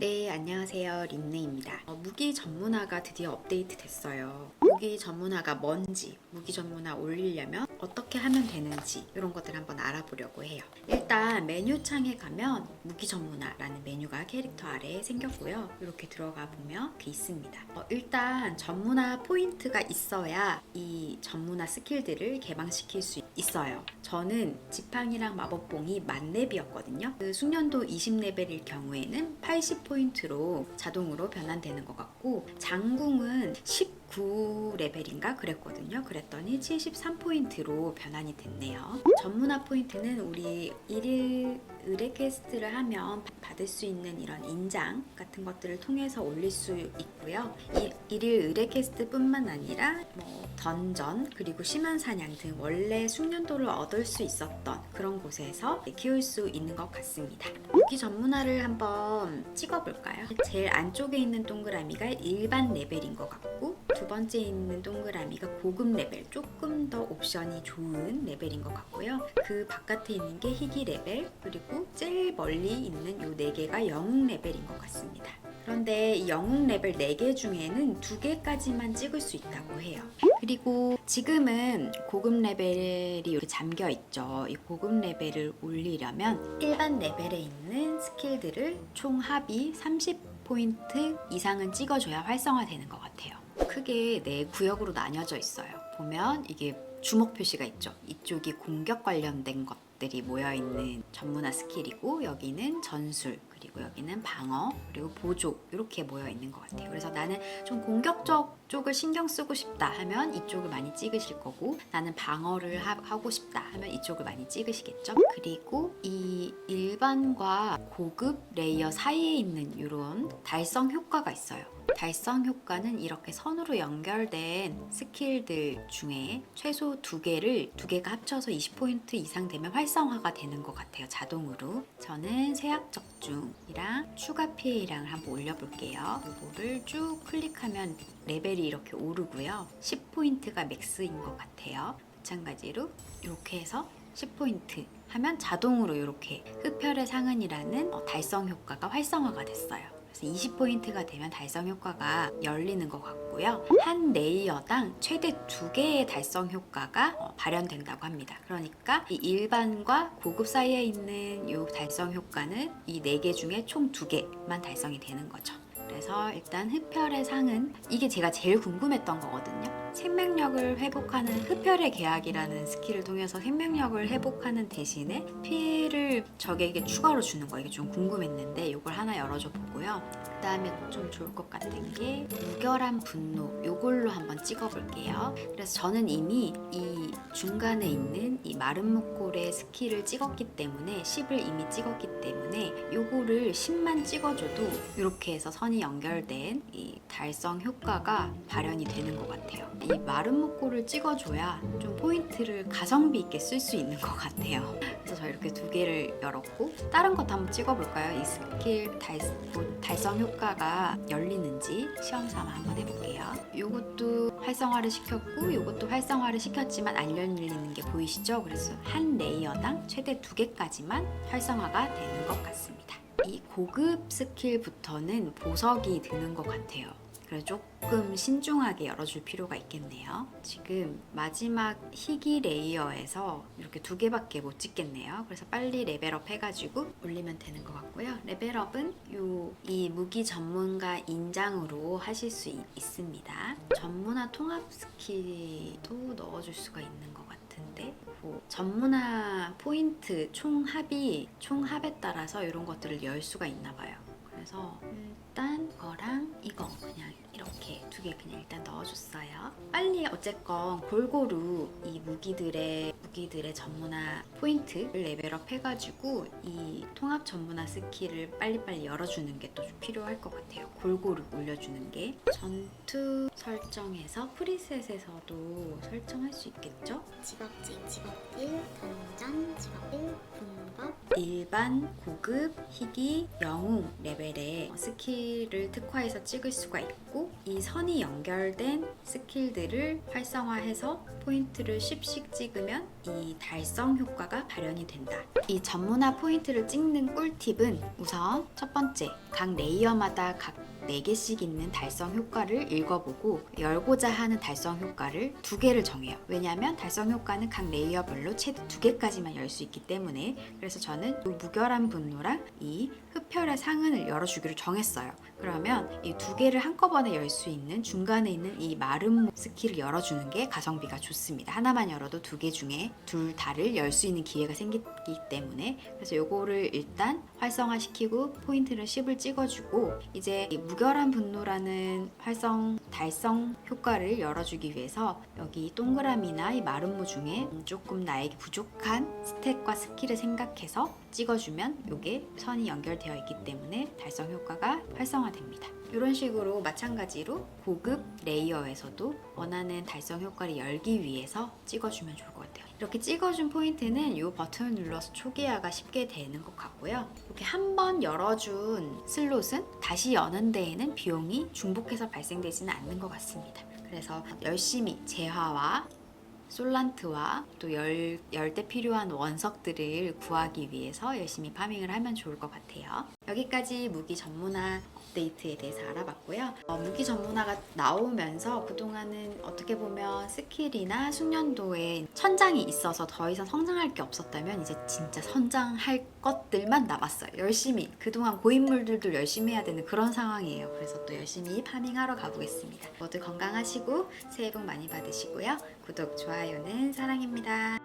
네, 안녕하세요. 림네입니다. 어, 무기 전문화가 드디어 업데이트 됐어요. 무기 전문화가 뭔지, 무기 전문화 올리려면 어떻게 하면 되는지 이런 것들 한번 알아보려고 해요. 일단 메뉴창에 가면 무기 전문화라는 메뉴가 캐릭터 아래에 생겼고요. 이렇게 들어가 보면 그 있습니다. 어, 일단 전문화 포인트가 있어야 이 전문화 스킬들을 개방시킬 수 있어요. 저는 지팡이랑 마법봉이 만렙이었거든요. 그 숙련도 20레벨일 경우에는 80포인트로 자동으로 변환되는 것 같고 장궁은 19레벨인가 그랬거든요. 그랬더니 73포인트로 변환이 됐네요. 전문화 포인트는 우리 일일 의뢰 퀘스트를 하면 받을 수 있는 이런 인장 같은 것들을 통해서 올릴 수 있고요. 이, 일일 의뢰 퀘스트뿐만 아니라 뭐 던전 그리고 심한 사냥 등 원래 숙련도를 얻을 수 있었던 그런 곳에서 키울 수 있는 것 같습니다. 무기 전문화를 한번 찍어볼까요? 제일 안쪽에 있는 동그라미가 일반 레벨인 것 같고 두 번째 있는 동그라미가 고급 레벨 조금 더 옵션이 좋은 레벨인 것 같고요. 그 바깥에 있는 게 희귀 레벨 그리고 제일 멀리 있는 요 네 개가 영웅 레벨인 것 같습니다. 그런데 이 영웅 레벨 4개 중에는 2개까지만 찍을 수 있다고 해요. 그리고 지금은 고급 레벨이 이렇게 잠겨 있죠. 이 고급 레벨을 올리려면 일반 레벨에 있는 스킬들을 총 합이 30포인트 이상은 찍어줘야 활성화되는 것 같아요. 크게 네 구역으로 나뉘어져 있어요. 보면 이게 주먹 표시가 있죠. 이쪽이 공격 관련된 것들이 모여 있는 전문화 스킬이고 여기는 전술 그리고 여기는 방어 그리고 보조 이렇게 모여 있는 것 같아요. 그래서 나는 좀 공격적 쪽을 신경 쓰고 싶다 하면 이쪽을 많이 찍으실 거고 나는 방어를 하, 고 싶다 하면 이쪽을 많이 찍으시겠죠. 그리고 이 일반과 고급 레이어 사이에 있는 이런 달성 효과가 있어요. 달성 효과는 이렇게 선으로 연결된 스킬들 중에 최소 두 개를 두 개가 합쳐서 20포인트 이상 되면 활성화가 되는 것 같아요. 자동으로. 저는 세약 적중이랑 추가 피해량을 한번 올려볼게요. 이거를 쭉 클릭하면 레벨이 이렇게 오르고요. 10포인트가 맥스인 것 같아요. 마찬가지로 이렇게 해서 10포인트 하면 자동으로 이렇게 흡혈의 상흔이라는 어, 달성 효과가 활성화가 됐어요. 그래서 20포인트가 되면 달성 효과가 열리는 것 같고요. 한 레이어당 최대 두 개의 달성 효과가 어, 발현된다고 합니다. 그러니까 이 일반과 고급 사이에 있는 이 달성 효과는 이 네 개 중에 총 두 개만 달성이 되는 거죠. 그래서 일단 흡혈의 상은 이게 제가 제일 궁금했던 거거든요. 생명력을 회복하는 흡혈의 계약이라는 스킬을 통해서 생명력을 회복하는 대신에 피해를 적에게 추가로 주는 거 이게 좀 궁금했는데 이걸 하나 열어줘 보고요. 그 다음에 좀 좋을 것 같은 게 무결한 분노 이걸로 한번 찍어볼게요. 그래서 저는 이미 이 중간에 있는 이 마른 목골의 스킬을 찍었기 때문에 10을 이미 찍었기 때문에 요거를 10만 찍어줘도 이렇게 해서 선이 연결된 이 달성 효과가 발현이 되는 것 같아요. 이 마른 목골을 찍어줘야 좀 포인트를 가성비 있게 쓸 수 있는 것 같아요. 그래서 저 이렇게 두 개를 열었고 다른 것도 한번 찍어볼까요? 이 스킬 달, 뭐 달성 효과가 열리는지 시험 삼아 한번 해볼게요. 이것도 활성화를 시켰고 이것도 활성화를 시켰지만 안 열리는 게 보이시죠? 그래서 한 레이어당 최대 두 개까지만 활성화가 되는 것 같습니다. 이 고급 스킬부터는 보석이 드는 것 같아요. 그래서 조금 신중하게 열어줄 필요가 있겠네요. 지금 마지막 희귀 레이어에서 이렇게 두 개밖에 못 찍겠네요. 그래서 빨리 레벨업 해가지고 올리면 되는 것 같고요. 레벨업은 요, 이 무기 전문가 인장으로 하실 수 있, 있습니다. 전문화 통합 스킬도 넣어줄 수가 있는 것 같은데 뭐 전문화 포인트 총 합이 총 합에 따라서 이런 것들을 열 수가 있나 봐요. 그래서 그냥 개 그냥 일단 넣어줬어요. 빨리 어쨌건 골고루 이 무기들의 무기들의 전문화 포인트를 레벨업 해가지고 이 통합 전문화 스킬을 빨리빨리 열어주는 게 또 필요할 것 같아요. 골고루 올려주는 게 전투 설정에서 프리셋에서도 설정할 수 있겠죠? 직업지, 직업딜, 던전, 직업딜, 분법, 일반, 고급, 희귀, 영웅 레벨의 스킬을 특화해서 찍을 수가 있고 이 선이 연결된 스킬들을 활성화해서 포인트를 10씩 찍으면 이 달성 효과가 발현이 된다. 이 전문화 포인트를 찍는 꿀팁은 우선 첫 번째, 각 레이어마다 각 4개씩 있는 달성 효과를 읽어보고 열고자 하는 달성 효과를 두 개를 정해요. 왜냐하면 달성 효과는 각 레이어별로 최대 두 개까지만 열 수 있기 때문에 그래서 저는 이 무결한 분노랑 이 흡혈의 상흔을 열어주기로 정했어요. 그러면 이 두 개를 한꺼번에 열 수 있는 중간에 있는 이 마름 스킬을 열어주는 게 가성비가 좋습니다. 하나만 열어도 두 개 중에 둘 다를 열 수 있는 기회가 생기기 때문에 그래서 요거를 일단 활성화시키고 포인트를 10을 찍어주고 이제 이 무결 한 분노라는 활성 달성 효과를 열어주기 위해서 여기 동그라미나 이 마름모 중에 조금 나에게 부족한 스탯과 스킬을 생각해서 찍어주면 이게 선이 연결되어 있기 때문에 달성 효과가 활성화됩니다. 이런 식으로 마찬가지로 고급 레이어에서도 원하는 달성 효과를 열기 위해서 찍어주면 좋을 것 같아요. 이렇게 찍어준 포인트는 이 버튼을 눌러서 초기화가 쉽게 되는 것 같고요. 이렇게 한 번 열어준 슬롯은 다시 여는 데에는 비용이 중복해서 발생되지는 않는 것 같습니다. 그래서 열심히 재화와 솔란트와 또 열, 열때 필요한 원석들을 구하기 위해서 열심히 파밍을 하면 좋을 것 같아요. 여기까지 무기 전문화 업데이트에 대해서 알아봤고요. 어, 무기 전문화가 나오면서 그동안은 어떻게 보면 스킬이나 숙련도에 천장이 있어서 더 이상 성장할 게 없었다면 이제 진짜 성장할 것들만 남았어요. 열심히 그동안 고인물들도 열심히 해야 되는 그런 상황이에요. 그래서 또 열심히 파밍하러 가보겠습니다. 모두 건강하시고 새해 복 많이 받으시고요. 구독, 좋아요는 사랑입니다.